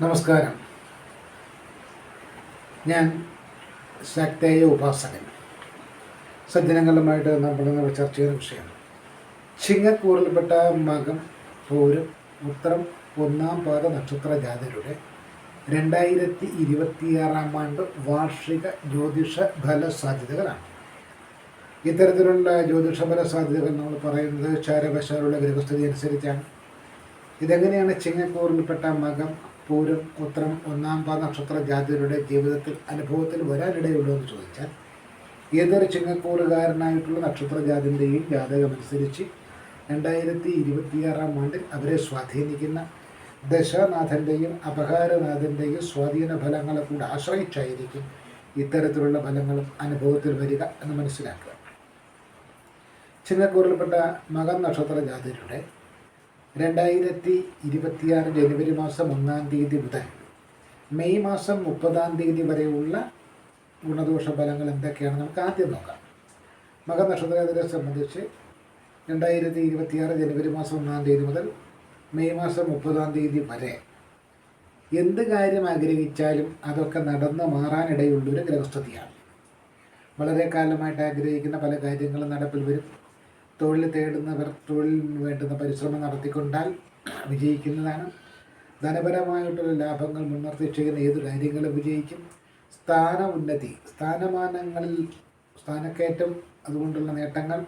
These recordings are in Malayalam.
നമസ്കാരം. ഞാൻ ശക്തേയ ഉപാസകൻ. സജ്ജനങ്ങളുമായിട്ട് നമ്മൾ ചർച്ച ചെയ്യുന്ന വിഷയം ചിങ്ങക്കൂറിൽപ്പെട്ട മകം പൂരം ഉത്തരം ഒന്നാം പാദ നക്ഷത്ര ജാതരുടെ രണ്ടായിരത്തി ഇരുപത്തിയാറാം ആണ്ട് വാർഷിക ജ്യോതിഷ ഫല സാധ്യതകളാണ്. ഇത്തരത്തിലുള്ള ജ്യോതിഷ ഫല സാധ്യതകൾ നമ്മൾ പറയുന്നത് ചാരവശാലുള്ള ഗ്രഹസ്ഥിതി അനുസരിച്ചാണ്. ഇതെങ്ങനെയാണ് ചിങ്ങക്കൂറിൽപ്പെട്ട മകം പൂരം ഉത്തരം ഒന്നാം പാ നക്ഷത്ര ജാതിയുടെ ജീവിതത്തിൽ അനുഭവത്തിൽ വരാനിടയുള്ളൂ എന്ന് ചോദിച്ചാൽ ഏതൊരു ചിങ്ങക്കൂറുകാരനായിട്ടുള്ള നക്ഷത്ര ജാതിന്റെയും ജാതകമനുസരിച്ച് രണ്ടായിരത്തി ഇരുപത്തിയാറാം ആണ്ടിൽ അവരെ സ്വാധീനിക്കുന്ന ദശാനാഥന്റെയും അപഹാരനാഥന്റെയും സ്വാധീന ഫലങ്ങളെ കൂടെ ആശ്രയിച്ചായിരിക്കും ഇത്തരത്തിലുള്ള ഫലങ്ങളും അനുഭവത്തിൽ വരിക എന്ന് മനസ്സിലാക്കുക. ചിങ്ങക്കൂറിൽപ്പെട്ട മകൻ നക്ഷത്ര ജാതിയുടെ രണ്ടായിരത്തി ഇരുപത്തിയാറ് ജനുവരി മാസം ഒന്നാം തീയതി മുതൽ മെയ് മാസം മുപ്പതാം തീയതി വരെയുള്ള ഗുണദോഷ ഫലങ്ങൾ എന്തൊക്കെയാണ്? നമുക്ക് ആദ്യം നോക്കാം. മകനക്ഷത്രത്തിനെ സംബന്ധിച്ച് രണ്ടായിരത്തി ഇരുപത്തിയാറ് ജനുവരി മാസം ഒന്നാം തീയതി മുതൽ മെയ് മാസം മുപ്പതാം തീയതി വരെ എന്ത് കാര്യം ആഗ്രഹിച്ചാലും അതൊക്കെ നടന്നു മാറാനിടയുള്ളൊരു ഗ്രഹസ്ഥിതിയാണ്. വളരെ കാലമായിട്ട് ആഗ്രഹിക്കുന്ന പല കാര്യങ്ങളും നടപ്പിൽ വരും. തൊഴിൽ തേടുന്നവർ തൊഴിലിന് വേണ്ടുന്ന പരിശ്രമം നടത്തിക്കൊണ്ടാൽ വിജയിക്കുന്നതാണ്. ധനപരമായിട്ടുള്ള ലാഭങ്ങൾ മുൻനിർത്തി ചെയ്യുന്ന ഏത് കാര്യങ്ങളും വിജയിക്കും. സ്ഥാന ഉന്നതി സ്ഥാനമാനങ്ങളിൽ സ്ഥാനക്കയറ്റം അതുകൊണ്ടുള്ള നേട്ടങ്ങൾ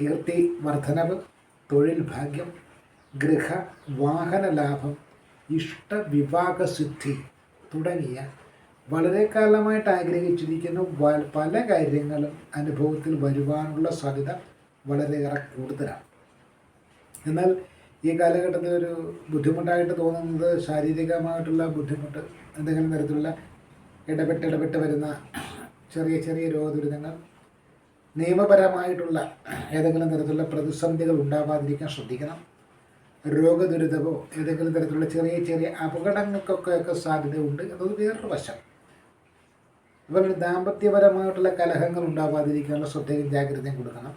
കീർത്തി വർധനവ് തൊഴിൽ ഭാഗ്യം ഗൃഹ വാഹന ലാഭം ഇഷ്ടവിവാഹസിദ്ധി തുടങ്ങിയ വളരെ കാലമായിട്ട് ആഗ്രഹിച്ചിരിക്കുന്ന. പല കാര്യങ്ങളും അനുഭവത്തിൽ വരുവാനുള്ള സാധ്യത വളരെയേറെ കൂടുതലാണ്. എന്നാൽ ഈ കാലഘട്ടത്തിൽ ഒരു ബുദ്ധിമുട്ടായിട്ട് തോന്നുന്നത് ശാരീരികമായിട്ടുള്ള ബുദ്ധിമുട്ട് എന്തെങ്കിലും തരത്തിലുള്ള ഇടപെട്ട് ഇടപെട്ട് വരുന്ന ചെറിയ ചെറിയ രോഗദുരിതങ്ങൾ നിയമപരമായിട്ടുള്ള ഏതെങ്കിലും തരത്തിലുള്ള പ്രതിസന്ധികൾ ഉണ്ടാവാതിരിക്കാൻ ശ്രദ്ധിക്കണം. രോഗദുരിതമോ ഏതെങ്കിലും തരത്തിലുള്ള ചെറിയ ചെറിയ അപകടങ്ങൾക്കൊക്കെ ഒക്കെ സാധ്യതയുണ്ട് എന്നത് വേറൊരു വശം. അതുപോലെ ദാമ്പത്യപരമായിട്ടുള്ള കലഹങ്ങൾ ഉണ്ടാവാതിരിക്കാനുള്ള ശ്രദ്ധയും ജാഗ്രതയും കൊടുക്കണം.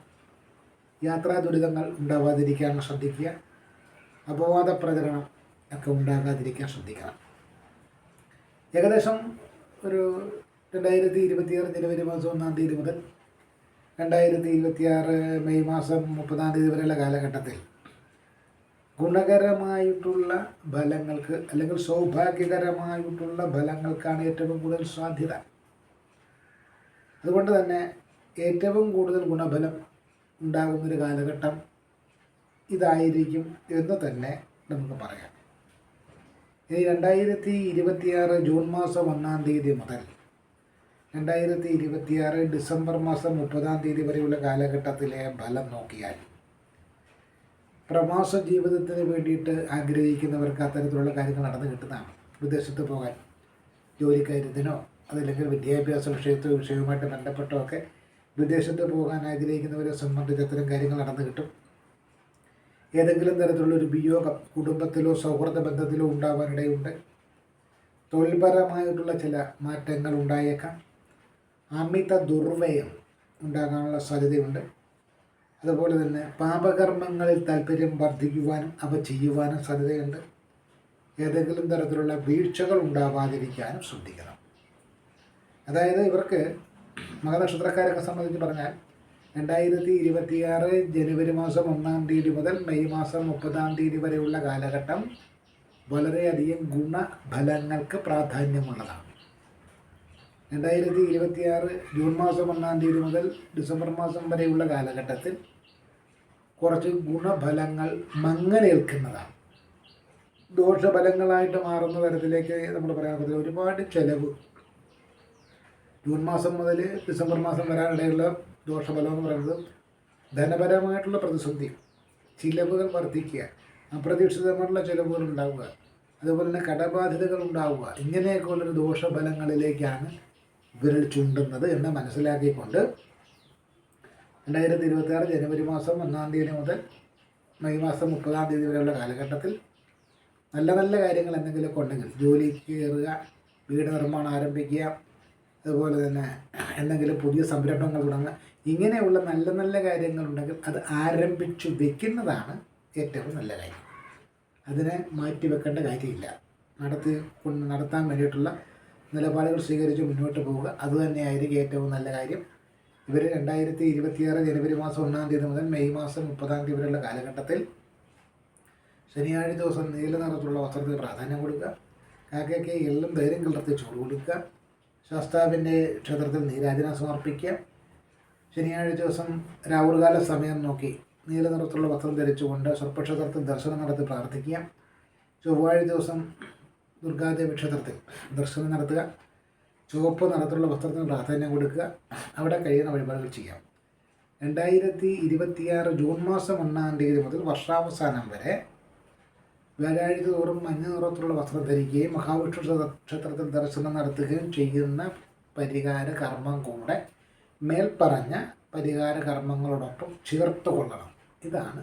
യാത്രാ ദുരിതങ്ങൾ ഉണ്ടാവാതിരിക്കാൻ ശ്രദ്ധിക്കുക. അപവാദ പ്രചരണം ഒക്കെ ഉണ്ടാകാതിരിക്കാൻ ശ്രദ്ധിക്കണം. ഏകദേശം ഒരു രണ്ടായിരത്തി ഇരുപത്തിയാറ് ജനുവരി മാസം ഒന്നാം തീയതി മുതൽ രണ്ടായിരത്തി ഇരുപത്തിയാറ് മെയ് മാസം മുപ്പതാം തീയതി വരെയുള്ള കാലഘട്ടത്തിൽ ഗുണകരമായിട്ടുള്ള ഫലങ്ങൾക്ക് അല്ലെങ്കിൽ സൗഭാഗ്യകരമായിട്ടുള്ള ഫലങ്ങൾക്കാണ് ഏറ്റവും കൂടുതൽ സാധ്യത. അതുകൊണ്ട് തന്നെ ഏറ്റവും കൂടുതൽ ഗുണഫലം ഉണ്ടാകുന്നൊരു കാലഘട്ടം ഇതായിരിക്കും എന്ന് തന്നെ നമുക്ക് പറയാം. ഇനി രണ്ടായിരത്തി ഇരുപത്തിയാറ് ജൂൺ മാസം ഒന്നാം തീയതി മുതൽ രണ്ടായിരത്തി ഇരുപത്തിയാറ് ഡിസംബർ മാസം മുപ്പതാം തീയതി വരെയുള്ള കാലഘട്ടത്തിലെ ഫലം നോക്കിയാൽ പ്രവാസ ജീവിതത്തിന് വേണ്ടിയിട്ട് ആഗ്രഹിക്കുന്നവർക്ക് അത്തരത്തിലുള്ള കാര്യങ്ങൾ നടന്നു കിട്ടുന്നതാണ്. വിദേശത്ത് പോകാൻ ജോലിക്കാര്യത്തിനോ അതല്ലെങ്കിൽ വിദ്യാഭ്യാസ വിഷയത്തോ വിഷയവുമായിട്ട് ബന്ധപ്പെട്ടോ ഒക്കെ വിദേശത്ത് പോകാൻ ആഗ്രഹിക്കുന്നവരെ സംബന്ധിച്ച് അത്തരം കാര്യങ്ങൾ നടന്നു കിട്ടും. ഏതെങ്കിലും തരത്തിലുള്ള ഒരു വിയോഗം കുടുംബത്തിലോ സൗഹൃദ ബന്ധത്തിലോ ഉണ്ടാവാനിടയുണ്ട്. തൊഴിൽപരമായിട്ടുള്ള ചില മാറ്റങ്ങൾ ഉണ്ടായേക്കാം. അമിത ദുർവ്യയം ഉണ്ടാകാനുള്ള സാധ്യതയുണ്ട്. അതുപോലെ തന്നെ പാപകർമ്മങ്ങളിൽ താല്പര്യം വർദ്ധിക്കുവാനും അവ ചെയ്യുവാനും സാധ്യതയുണ്ട്. ഏതെങ്കിലും തരത്തിലുള്ള വീഴ്ചകൾ ഉണ്ടാവാതിരിക്കാനും ശ്രദ്ധിക്കണം. അതായത് ഇവർക്ക് മകനക്ഷത്രക്കാരൊക്കെ സംബന്ധിച്ച് പറഞ്ഞാൽ രണ്ടായിരത്തി ഇരുപത്തിയാറ് ജനുവരി മാസം ഒന്നാം തീയതി മുതൽ മെയ് മാസം മുപ്പതാം തീയതി വരെയുള്ള കാലഘട്ടം വളരെയധികം ഗുണഫലങ്ങൾക്ക് പ്രാധാന്യമുള്ളതാണ്. രണ്ടായിരത്തി ഇരുപത്തിയാറ് ജൂൺ മാസം ഒന്നാം തീയതി മുതൽ ഡിസംബർ മാസം വരെയുള്ള കാലഘട്ടത്തിൽ കുറച്ച് ഗുണഫലങ്ങൾ മങ്ങലേൽക്കുന്നതാണ്. ദോഷഫലങ്ങളായിട്ട് മാറുന്ന തരത്തിലേക്ക് നമ്മൾ പറയാൻ പറ്റില്ല. ഒരുപാട് ചെലവ് ജൂൺ മാസം മുതൽ ഡിസംബർ മാസം വരാനിടയുള്ള ദോഷഫലം എന്ന് പറയുന്നത് ധനപരമായിട്ടുള്ള പ്രതിസന്ധി ചിലവുകൾ വർദ്ധിക്കുക അപ്രതീക്ഷിതമായിട്ടുള്ള ചിലവുകൾ ഉണ്ടാവുക അതുപോലെ തന്നെ കടബാധ്യതകൾ ഉണ്ടാവുക ഇങ്ങനെയൊക്കെ ഉള്ളൊരു ദോഷഫലങ്ങളിലേക്കാണ് വിരൽ ചൂണ്ടുന്നത് എന്ന് മനസ്സിലാക്കിക്കൊണ്ട് രണ്ടായിരത്തി ഇരുപത്തി ആറ് ജനുവരി മാസം ഒന്നാം തീയതി മുതൽ മെയ് മാസം മുപ്പതാം തീയതി വരെയുള്ള കാലഘട്ടത്തിൽ നല്ല നല്ല കാര്യങ്ങൾ എന്തെങ്കിലുമൊക്കെ ഉണ്ടെങ്കിൽ ജോലിക്ക് കയറുക വീട് നിർമ്മാണം ആരംഭിക്കുക അതുപോലെ തന്നെ എന്തെങ്കിലും പുതിയ സംരംഭങ്ങൾ തുടങ്ങുക ഇങ്ങനെയുള്ള നല്ല നല്ല കാര്യങ്ങളുണ്ടെങ്കിൽ അത് ആരംഭിച്ചു വെക്കുന്നതാണ് ഏറ്റവും നല്ല കാര്യം. അതിനെ മാറ്റി വെക്കേണ്ട കാര്യമില്ല. നടത്തി നടത്താൻ വേണ്ടിയിട്ടുള്ള നിലപാടുകൾ സ്വീകരിച്ച് മുന്നോട്ട് പോവുക. അതുതന്നെയായിരിക്കും ഏറ്റവും നല്ല കാര്യം. ഇവർ രണ്ടായിരത്തി ഇരുപത്തിയാറ് ജനുവരി മാസം ഒന്നാം തീയതി മുതൽ മെയ് മാസം മുപ്പതാം തീയതി വരെയുള്ള കാലഘട്ടത്തിൽ ശനിയാഴ്ച ദിവസം നീല നിറത്തിലുള്ള വസ്ത്രത്തിന് പ്രാധാന്യം കൊടുക്കുക. കാക്കയ്ക്ക് എല്ലാം ധൈര്യം കലർത്തി ചൂട് കൊടുക്കുക. ശാസ്താവിന്റെ ക്ഷേത്രത്തിൽ നീരാജന സമർപ്പിക്കുക. ശനിയാഴ്ച ദിവസം രാവുകാല സമയം നോക്കി നീല നിറത്തിലുള്ള വസ്ത്രം ധരിച്ചുകൊണ്ട് സർപ്പക്ഷേത്രത്തിൽ ദർശനം നടത്തി പ്രാർത്ഥിക്കുക. ചൊവ്വാഴ്ച ദിവസം ദുർഗാദേവി ക്ഷേത്രത്തിൽ ദർശനം നടത്തുക. ചുവപ്പ് നിറത്തിലുള്ള വസ്ത്രത്തിന് പ്രാധാന്യം കൊടുക്കുക. അവിടെ കഴിയുന്ന വഴിപാടുകൾ ചെയ്യാം. രണ്ടായിരത്തി ഇരുപത്തിയാറ് ജൂൺ മാസം ഒന്നാം തീയതി മുതൽ വർഷാവസാനം വരെ വ്യാഴാഴ്ച തോറും മഞ്ഞ നിറത്തിലുള്ള വസ്ത്രം ധരിക്കുകയും മഹാവിഷ്ണു ക്ഷേത്രത്തിൽ ദർശനം നടത്തുകയും ചെയ്യുന്ന പരിഹാര കർമ്മം കൂടെ മേൽപ്പറഞ്ഞ പരിഹാര കർമ്മങ്ങളോടൊപ്പം ചേർത്ത് കൊള്ളണം ഇതാണ്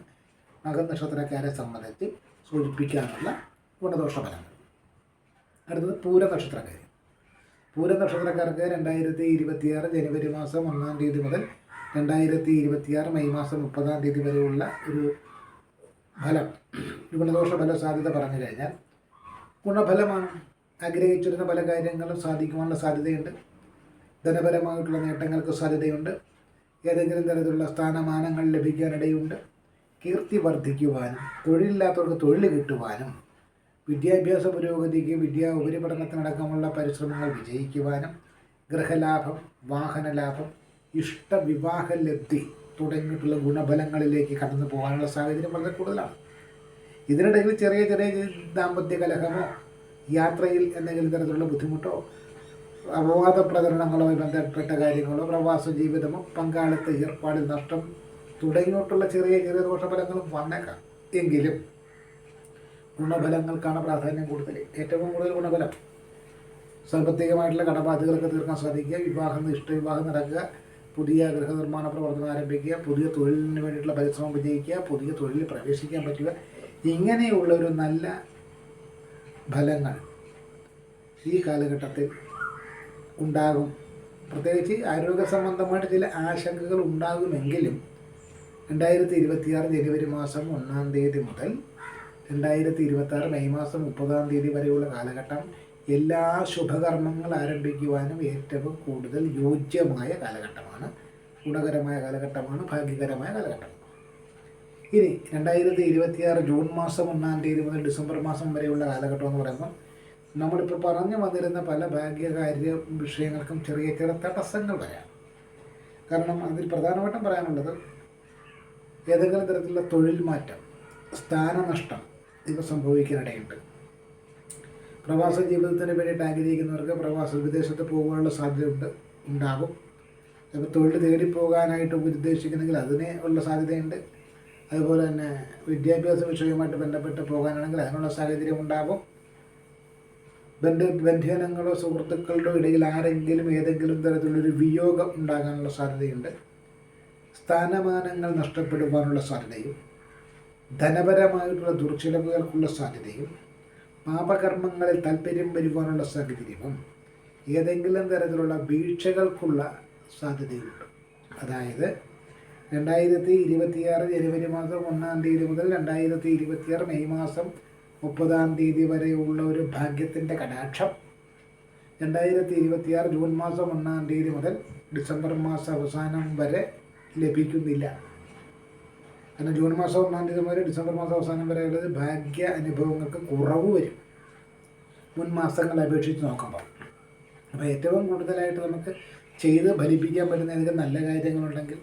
മകനക്ഷത്രക്കാരെ സംബന്ധിച്ച് സൂചിപ്പിക്കാനുള്ള ഗുണദോഷ ഫലങ്ങൾ അടുത്തത് പൂരനക്ഷത്രക്കാർ പൂരനക്ഷത്രക്കാർക്ക് പൂര നക്ഷത്രക്കാർക്ക് രണ്ടായിരത്തി ഇരുപത്തിയാറ് ജനുവരി മാസം ഒന്നാം തീയതി മുതൽ രണ്ടായിരത്തി ഇരുപത്തിയാറ് മെയ് മാസം മുപ്പതാം തീയതി വരെയുള്ള ഒരു ഫലം. ഗുണദോഷ ഫല സാധ്യത പറഞ്ഞു കഴിഞ്ഞാൽ ഗുണഫലമാണ്. ആഗ്രഹിച്ചിരുന്ന പല കാര്യങ്ങളും സാധിക്കുവാനുള്ള സാധ്യതയുണ്ട്. ധനപരമായിട്ടുള്ള നേട്ടങ്ങൾക്ക് സാധ്യതയുണ്ട്. ഏതെങ്കിലും തരത്തിലുള്ള സ്ഥാനമാനങ്ങൾ ലഭിക്കാനിടയുണ്ട്. കീർത്തി വർദ്ധിക്കുവാനും തൊഴിലില്ലാത്തവർക്ക് തൊഴിൽ കിട്ടുവാനും വിദ്യാഭ്യാസ പുരോഗതിക്ക് വിദ്യാ ഉപരിപഠനത്തിനടക്കമുള്ള പരിശ്രമങ്ങൾ വിജയിക്കുവാനും ഗൃഹലാഭം വാഹനലാഭം ഇഷ്ടവിവാഹ ലബ്ധി തുടങ്ങിയിട്ടുള്ള ഗുണഫലങ്ങളിലേക്ക് കടന്നു പോകാനുള്ള സാഹചര്യം വളരെ കൂടുതലാണ്. ഇതിനിടയിൽ ചെറിയ ചെറിയ ദാമ്പത്യ കലഹമോ യാത്രയിൽ എന്തെങ്കിലും തരത്തിലുള്ള ബുദ്ധിമുട്ടോ അപവാദ പ്രകടനങ്ങളുമായി ബന്ധപ്പെട്ട കാര്യങ്ങളോ പ്രവാസ ജീവിതമോ പങ്കാളിത്ത ഏർപ്പാടിൽ നഷ്ടം തുടങ്ങിയിട്ടുള്ള ചെറിയ ചെറിയ ദോഷഫലങ്ങളും വന്നേക്കാം. എങ്കിലും ഗുണഫലങ്ങൾക്കാണ് പ്രാധാന്യം കൂടുതൽ. ഏറ്റവും കൂടുതൽ ഗുണഫലം. സാമ്പത്തികമായിട്ടുള്ള കടബാധ്യതകളൊക്കെ തീർക്കാൻ സാധിക്കുക വിവാഹം ഇഷ്ടവിവാഹം നടക്കുക പുതിയ ഗൃഹനിർമ്മാണ പ്രവർത്തനം ആരംഭിക്കുക പുതിയ തൊഴിലിന് വേണ്ടിയിട്ടുള്ള പരിശ്രമം വിജയിക്കുക പുതിയ തൊഴിലിൽ പ്രവേശിക്കാൻ പറ്റുക. ഇങ്ങനെയുള്ള ഒരു നല്ല ഫലങ്ങൾ ഈ കാലഘട്ടത്തിൽ ഉണ്ടാകും. പ്രത്യേകിച്ച് ആരോഗ്യ സംബന്ധമായിട്ട് ചില ആശങ്കകൾ ഉണ്ടാകുമെങ്കിലും രണ്ടായിരത്തി ഇരുപത്തിയാറ് ജനുവരി മാസം ഒന്നാം തീയതി മുതൽ രണ്ടായിരത്തി ഇരുപത്തി മെയ് മാസം മുപ്പതാം തീയതി വരെയുള്ള കാലഘട്ടം എല്ലാ ശുഭകർമ്മങ്ങൾ ആരംഭിക്കുവാനും ഏറ്റവും കൂടുതൽ യോജ്യമായ കാലഘട്ടമാണ്. ഗുണകരമായ കാലഘട്ടമാണ് ഭാഗ്യകരമായ കാലഘട്ടം. ഇനി രണ്ടായിരത്തി ഇരുപത്തിയാറ് ജൂൺ മാസം ഒന്നാം തീയതി മുതൽ ഡിസംബർ മാസം വരെയുള്ള കാലഘട്ടം എന്ന് പറയുമ്പോൾ നമ്മളിപ്പോൾ പറഞ്ഞു വന്നിരുന്ന പല ഭാഗ്യകാര്യ വിഷയങ്ങൾക്കും ചെറിയ ചെറിയ തടസ്സങ്ങൾ വരാം. കാരണം അതിൽ പ്രധാനമായിട്ടും പറയാനുള്ളത് ഏതെങ്കിലും തരത്തിലുള്ള തൊഴിൽ മാറ്റം സ്ഥാനനഷ്ടം ഇവ സംഭവിക്കാനിടയുണ്ട്. പ്രവാസ ജീവിതത്തിന് വേണ്ടിയിട്ട് ആഗ്രഹിക്കുന്നവർക്ക് പ്രവാസ വിദേശത്ത് പോകാനുള്ള സാധ്യതയുണ്ട് ഉണ്ടാകും. അപ്പോൾ തൊഴിൽ തേടി പോകാനായിട്ട് ഉദ്ദേശിക്കുന്നെങ്കിൽ അതിന് ഉള്ള സാധ്യതയുണ്ട്. അതുപോലെ തന്നെ വിദ്യാഭ്യാസ വിഷയവുമായിട്ട് ബന്ധപ്പെട്ട് പോകാനാണെങ്കിൽ അതിനുള്ള സാഹചര്യം ഉണ്ടാകും. ബന്ധ ബന്ധനങ്ങളോ സുഹൃത്തുക്കളുടെ ഇടയിൽ ആരെങ്കിലും ഏതെങ്കിലും തരത്തിലൊരു വിയോഗം ഉണ്ടാകാനുള്ള സാധ്യതയുണ്ട്. സ്ഥാനമാനങ്ങൾ നഷ്ടപ്പെടുവാനുള്ള സാധ്യതയും ധനപരമായിട്ടുള്ള ദുർച്ചിലവുകൾക്കുള്ള സാധ്യതയും പാപകർമ്മങ്ങളിൽ താല്പര്യം വരുവാനുള്ള സാഹചര്യവും ഏതെങ്കിലും തരത്തിലുള്ള വീഴ്ചകൾക്കുള്ള സാധ്യതയുണ്ട് അതായത് രണ്ടായിരത്തി ഇരുപത്തിയാറ് ജനുവരി മാസം ഒന്നാം തീയതി മുതൽ രണ്ടായിരത്തി ഇരുപത്തിയാറ് മെയ് മാസം മുപ്പതാം തീയതി വരെയുള്ള ഒരു ഭാഗ്യത്തിന്റെ കടാക്ഷം. രണ്ടായിരത്തി ഇരുപത്തിയാറ് ജൂൺ മാസം ഒന്നാം തീയതി മുതൽ ഡിസംബർ മാസം അവസാനം വരെ ലഭിക്കുന്നില്ല. കാരണം ജൂൺ മാസം ഒന്നാം തീയതി മുതൽ ഡിസംബർ മാസം അവസാനം വരെയുള്ളത് ഭാഗ്യ അനുഭവങ്ങൾക്ക് കുറവ് വരും. മുൻ മാസങ്ങളെ അപേക്ഷിച്ച് നോക്കുമ്പോൾ. അപ്പോൾ ഏറ്റവും കൂടുതലായിട്ട് നമുക്ക് ചെയ്ത് ഫലിപ്പിക്കാൻ പറ്റുന്ന ഏതെങ്കിലും നല്ല കാര്യങ്ങളുണ്ടെങ്കിൽ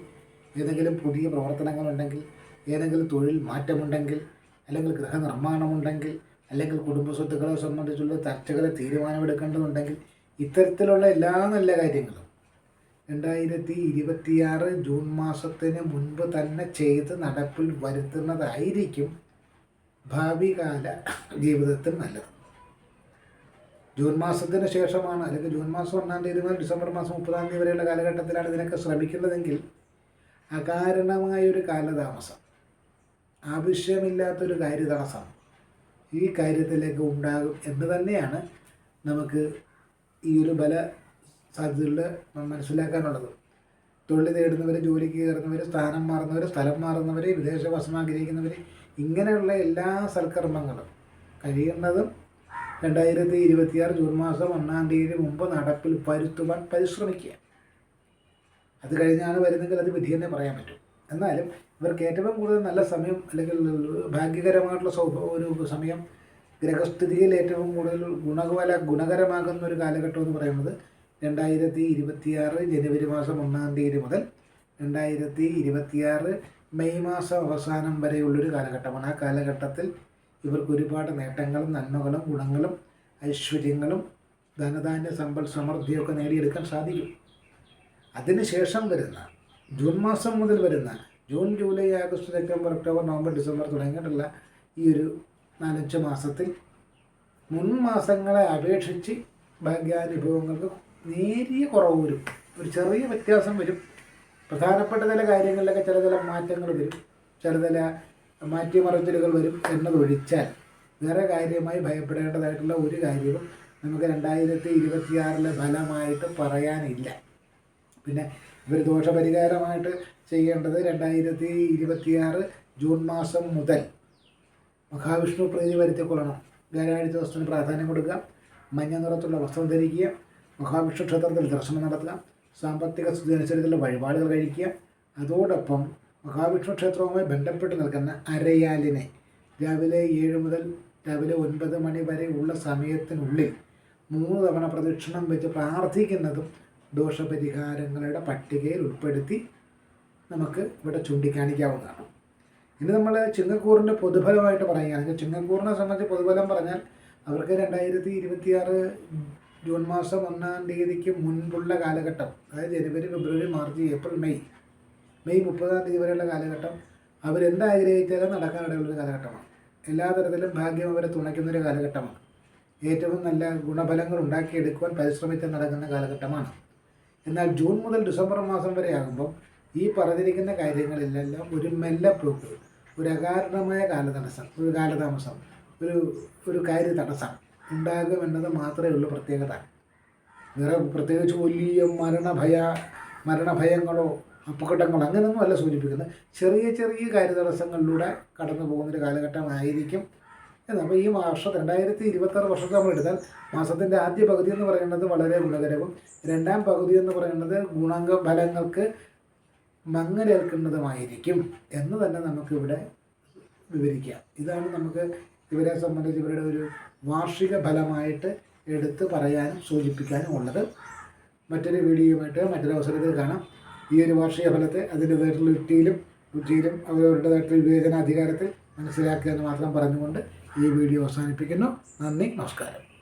ഏതെങ്കിലും പുതിയ പ്രവർത്തനങ്ങളുണ്ടെങ്കിൽ ഏതെങ്കിലും തൊഴിൽ മാറ്റമുണ്ടെങ്കിൽ അല്ലെങ്കിൽ ഗൃഹനിർമ്മാണമുണ്ടെങ്കിൽ അല്ലെങ്കിൽ കുടുംബ സ്വത്തുക്കളെ സംബന്ധിച്ചുള്ള ചർച്ചകളെ തീരുമാനമെടുക്കേണ്ടതുണ്ടെങ്കിൽ ഇത്തരത്തിലുള്ള എല്ലാ നല്ല കാര്യങ്ങളും രണ്ടായിരത്തി ഇരുപത്തിയാറ് ജൂൺ മാസത്തിന് മുൻപ് തന്നെ ചെയ്ത് നടപ്പിൽ വരുത്തുന്നതായിരിക്കും ഭാവികാല ജീവിതത്തിൽ നല്ലത്. ജൂൺ മാസത്തിന് ശേഷമാണ് അല്ലെങ്കിൽ ജൂൺ മാസം ഒന്നാം തീയതി മുതൽ ഡിസംബർ മാസം മുപ്പതാം തീയതി വരെയുള്ള കാലഘട്ടത്തിലാണ് ഇതിനൊക്കെ ശ്രമിക്കുന്നതെങ്കിൽ അകാരണമായൊരു കാലതാമസം ആവശ്യമില്ലാത്തൊരു കാര്യതടസ്സം ഈ കാര്യത്തിലേക്ക് ഉണ്ടാകും എന്ന് തന്നെയാണ് നമുക്ക് ഈ ഒരു ബല സാധ്യതകളിൽ മനസ്സിലാക്കാനുള്ളത്. തൊഴിൽ തേടുന്നവർ ജോലിക്ക് കയറുന്നവർ സ്ഥാനം മാറുന്നവർ സ്ഥലം മാറുന്നവർ വിദേശവാസം ആഗ്രഹിക്കുന്നവർ ഇങ്ങനെയുള്ള എല്ലാ സൽക്കർമ്മങ്ങളും കഴിയുന്നതും രണ്ടായിരത്തി ഇരുപത്തിയാറ് ജൂൺ മാസം ഒന്നാം തീയതി മുമ്പ് നടപ്പിൽ വരുത്തുവാൻ പരിശ്രമിക്കുക. അത് കഴിഞ്ഞാണ് വരുന്നെങ്കിൽ അത് വിധി തന്നെ പറയാൻ പറ്റും. എന്നാലും ഇവർക്ക് ഏറ്റവും കൂടുതൽ നല്ല സമയം അല്ലെങ്കിൽ ഭാഗ്യകരമായിട്ടുള്ള ഒരു സമയം ഗ്രഹസ്ഥിതിയിൽ ഏറ്റവും കൂടുതൽ ഗുണകല ഗുണകരമാകുന്ന ഒരു കാലഘട്ടം എന്ന് പറയുന്നത് രണ്ടായിരത്തി ഇരുപത്തിയാറ് ജനുവരി മാസം ഒന്നാം തീയതി മുതൽ രണ്ടായിരത്തി ഇരുപത്തിയാറ് മെയ് മാസം അവസാനം വരെയുള്ളൊരു കാലഘട്ടമാണ്. ആ കാലഘട്ടത്തിൽ ഇവർക്ക് ഒരുപാട് നേട്ടങ്ങളും നന്മകളും ഗുണങ്ങളും ഐശ്വര്യങ്ങളും ധനധാന്യ സമ്പൽ സമൃദ്ധിയൊക്കെ നേടിയെടുക്കാൻ സാധിക്കും. അതിനുശേഷം വരുന്ന ജൂൺ മാസം മുതൽ വരുന്ന June July August September October November December തുടങ്ങിയിട്ടുള്ള ഈ ഒരു നാലഞ്ച് മാസത്തിൽ മുൻ മാസങ്ങളെ അപേക്ഷിച്ച് ഭാഗ്യാനുഭവങ്ങൾക്ക് നേരിയ കുറവ് വരും. ഒരു ചെറിയ വ്യത്യാസം വരും. പ്രധാനപ്പെട്ട ചില കാര്യങ്ങളിലൊക്കെ ചില ചില മാറ്റങ്ങൾ വരും. ചില ചില മാറ്റിമറിച്ചിലുകൾ വരും എന്നതൊഴിച്ചാൽ വേറെ കാര്യമായി ഭയപ്പെടേണ്ടതായിട്ടുള്ള ഒരു കാര്യവും നമുക്ക് രണ്ടായിരത്തി ഇരുപത്തിയാറിലെ ഫലമായിട്ട് പറയാനില്ല. പിന്നെ ഇവർ ദോഷപരിഹാരമായിട്ട് ചെയ്യേണ്ടത് രണ്ടായിരത്തി ഇരുപത്തിയാറ് ജൂൺ മാസം മുതൽ മഹാവിഷ്ണു പ്രീതി വരുത്തിക്കൊള്ളണം. വ്യാഴാഴ്ച ദിവസത്തിന് പ്രാധാന്യം കൊടുക്കുക മഞ്ഞ നിറത്തുള്ള വസ്ത്രം ധരിക്കുക. മഹാവിഷ്ണു ക്ഷേത്രത്തിൽ ദർശനം നടത്തുക സാമ്പത്തിക സ്ഥിതി അനുസരിച്ചുള്ള വഴിപാടുകൾ കഴിക്കുക. അതോടൊപ്പം മഹാവിഷ്ണു ക്ഷേത്രവുമായി ബന്ധപ്പെട്ട് നിൽക്കുന്ന അരയാലിനെ രാവിലെ ഏഴ് മുതൽ രാവിലെ ഒൻപത് മണി വരെ ഉള്ള സമയത്തിനുള്ളിൽ മൂന്ന് തവണ പ്രദക്ഷിണം വെച്ച് പ്രാർത്ഥിക്കുന്നതും ദോഷപരിഹാരങ്ങളുടെ പട്ടികയിൽ ഉൾപ്പെടുത്തി നമുക്ക് ഇവിടെ ചൂണ്ടിക്കാണിക്കാവുന്നതാണ്. ഇനി നമ്മൾ ചിങ്ങക്കൂറിന്റെ പൊതുഫലമായിട്ട് പറയുകയാണെങ്കിൽ ചിങ്ങക്കൂറിനെ സംബന്ധിച്ച് പൊതുഫലം പറഞ്ഞാൽ അവർക്ക് രണ്ടായിരത്തി ഇരുപത്തിയാറ് ജൂൺ മാസം ഒന്നാം തീയതിക്ക് മുൻപുള്ള കാലഘട്ടം അതായത് ജനുവരി ഫെബ്രുവരി മാർച്ച് ഏപ്രിൽ മെയ് മെയ് മുപ്പതാം തീയതി വരെയുള്ള കാലഘട്ടം അവരെന്താഗ്രഹിച്ചാലും നടക്കാനിടയുള്ളൊരു കാലഘട്ടമാണ്. എല്ലാ തരത്തിലും ഭാഗ്യം അവരെ തുണയ്ക്കുന്നൊരു കാലഘട്ടമാണ്. ഏറ്റവും നല്ല ഗുണഫലങ്ങൾ ഉണ്ടാക്കിയെടുക്കുവാൻ പരിശ്രമിച്ച് നടക്കുന്ന കാലഘട്ടമാണ്. എന്നാൽ ജൂൺ മുതൽ ഡിസംബർ മാസം വരെ ആകുമ്പോൾ ഈ പറഞ്ഞിരിക്കുന്ന കാര്യങ്ങളിലെല്ലാം ഒരു മെല്ല പ്രൂഫ് ഒരു അകാരണമായ കാലതടസ്സം ഒരു കാലതാമസം ഒരു ഒരു കാര്യ തടസ്സം ഉണ്ടാകുമെന്നത് മാത്രമേ ഉള്ളൂ പ്രത്യേകത. വേറെ പ്രത്യേകിച്ച് വലിയ മരണഭയ മരണഭയങ്ങളോ അപകടങ്ങളോ അങ്ങനെയൊന്നും അല്ല സൂചിപ്പിക്കുന്നത്. ചെറിയ ചെറിയ കാര്യതടസ്സങ്ങളിലൂടെ കടന്നു പോകുന്നൊരു കാലഘട്ടമായിരിക്കും അപ്പോൾ ഈ വർഷം രണ്ടായിരത്തി ഇരുപത്താറ് വർഷത്തെ നമ്മൾ എടുത്താൽ മാസത്തിന്റെ ആദ്യ പകുതി എന്ന് പറയുന്നത് വളരെ ഗുണകരവും രണ്ടാം പകുതി എന്ന് പറയുന്നത് ഗുണാംഗ ഫലങ്ങൾക്ക് മങ്ങലേൽക്കുന്നതുമായിരിക്കും എന്ന് തന്നെ നമുക്കിവിടെ വിവരിക്കാം. ഇതാണ് നമുക്ക് ഇവരെ സംബന്ധിച്ച് ഇവരുടെ ഒരു വാർഷിക ഫലമായിട്ട് എടുത്ത് പറയാനും സൂചിപ്പിക്കാനും ഉള്ളത്. മറ്റൊരു വീഡിയോയുമായിട്ട് മറ്റൊരു അവസരത്തിൽ കാണാം. ഈ ഒരു വാർഷിക ഫലത്തെ അതിന്റെതായിട്ടുള്ള യുക്തിയിലും രുചിയിലും അവരവരുടേതായിട്ടുള്ള വിവേചനാധികാരത്തിൽ മനസ്സിലാക്കുക എന്ന് മാത്രം പറഞ്ഞുകൊണ്ട് ഈ വീഡിയോ അവസാനിപ്പിക്കുന്നു. നന്ദി നമസ്കാരം.